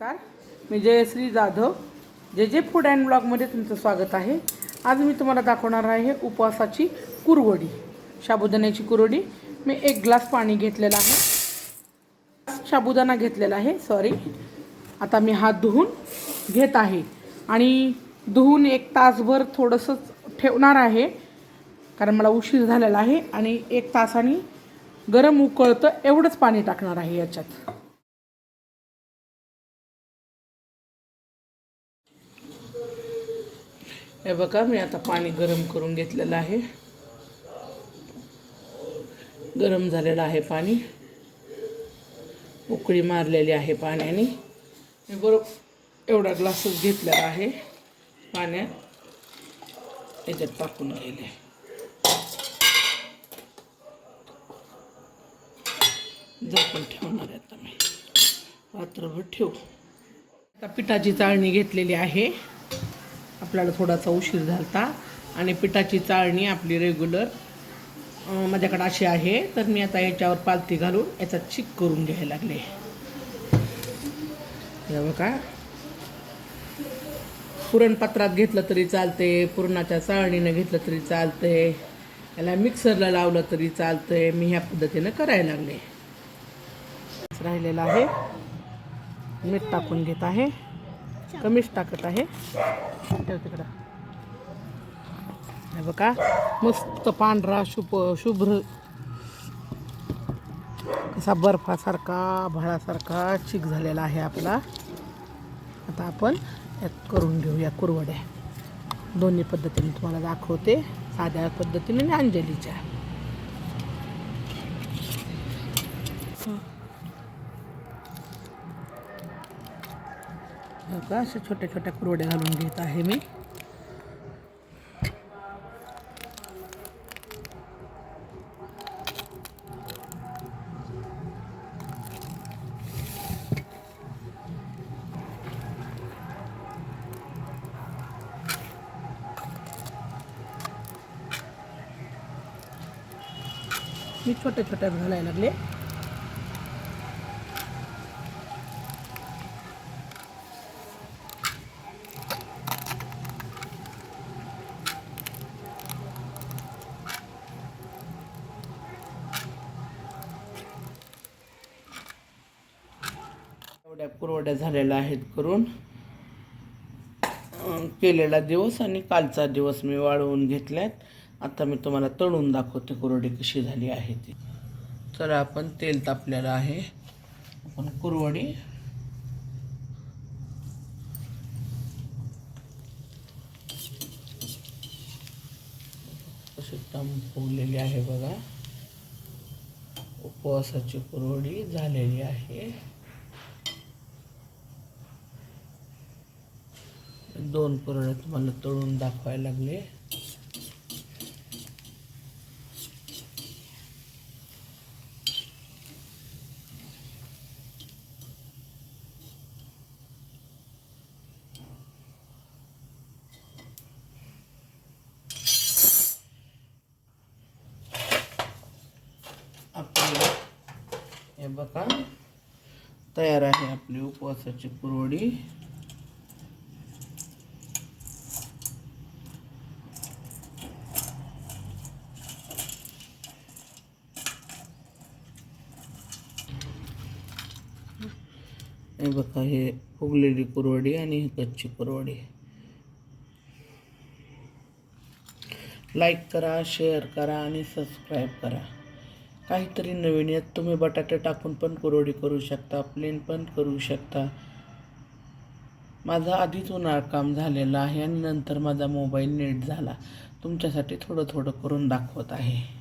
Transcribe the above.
नमस्कार. मी जयश्री जाधव. जे जे फूड अँड ब्लॉगमध्ये तुमचं स्वागत आहे. आज मी तुम्हाला दाखवणार आहे उपवासाची कुरवडी साबुदाण्याची कुरवडी. मी एक ग्लास पाणी घेतलेलं आहे. साबुदाणा घेतलेला आहे सॉरी आता मी हात धुवून घेत आहे. आणि धुवून एक तासभर थोडंसं ठेवणार आहे कारण मला उशीर झालेला आहे. आणि एक तासाने गरम उकळतं एवढंच पाणी टाकणार आहे याच्यात. हे बघा मी आता पाणी गरम करून घेतलेलं आहे. गरम झालेलं आहे पाणी. उकळी मारलेली आहे पाण्याने. मी बरोबर एवढा ग्लासच घेतलेला आहे पाण्यात. याच्यात टाकून गेले झाकण ठेवणार आहे आता मी. रात्रभर ठेवू. आता पिठाची चाळणी घेतलेली आहे. आपल्याला थोडासा उशीर झालता आणि पिठाची चाळणी आपली रेग्युलर माझ्याकडे अशी आहे. तर मी आता याच्यावर पालती घालून याचा चिक करून घ्यायला लागले. बघा. पुरणपात्रात घेतलं तरी चालते पुरणाच्या चाळणीनं घेतलं तरी चालते याला मिक्सरला लावलं तरी चालतंय मी ह्या पद्धतीनं करायला लागले. राहिलेलं आहे. मीठ टाकून घेत आहे. कमीच टाकत आहे. ठेव तिकडं. हे बघा मस्त पांढरा शुभ शुभ्र कसा बर्फासारखा भाळासारखा चिक झालेला आहे आपला. आता आपण यात करून घेऊया कुरवड्या. दोन्ही पद्धतीने तुम्हाला दाखवते साध्या पद्धतीने आणि अंजलीच्या. बघा का अशा छोट्या छोट्या कुरवड्या घालून घेत आहे मी. मी छोट्या छोट्या घालायला लागले. एवढ्या कुरवड्या झालेल्या आहेत करून केलेला दिवस आणि कालचा दिवस मी वाळवून घेतल्यात. आता मी तुम्हाला तळून दाखवते कुरवडी कशी झाली आहे ती. तर आपण तेल तापलेलं आहे. आपण कुरवडी कशी फुगलेली आहे बघा. उपवासाची कुरवडी झालेली आहे. दोन कुरड्या तुम्हाला तळून दाखवायला लागले. हे बघा तयार आहे आपली उपवासाची पुरवडी हे बघा हे फुगलेली कुरवडी आणि ही कच्ची कुरवडी. लाईक करा शेअर करा आणि सबस्क्राईब करा. काहीतरी नवीन यात तुम्ही बटाटे टाकून पण कुरवडी करू शकता प्लेन पण करू शकता. माझं आधीच उन्हाळ काम झालेलं आहे आणि नंतर माझा मोबाईल नेट झाला. तुमच्यासाठी थोडं थोडं करून दाखवत आहे.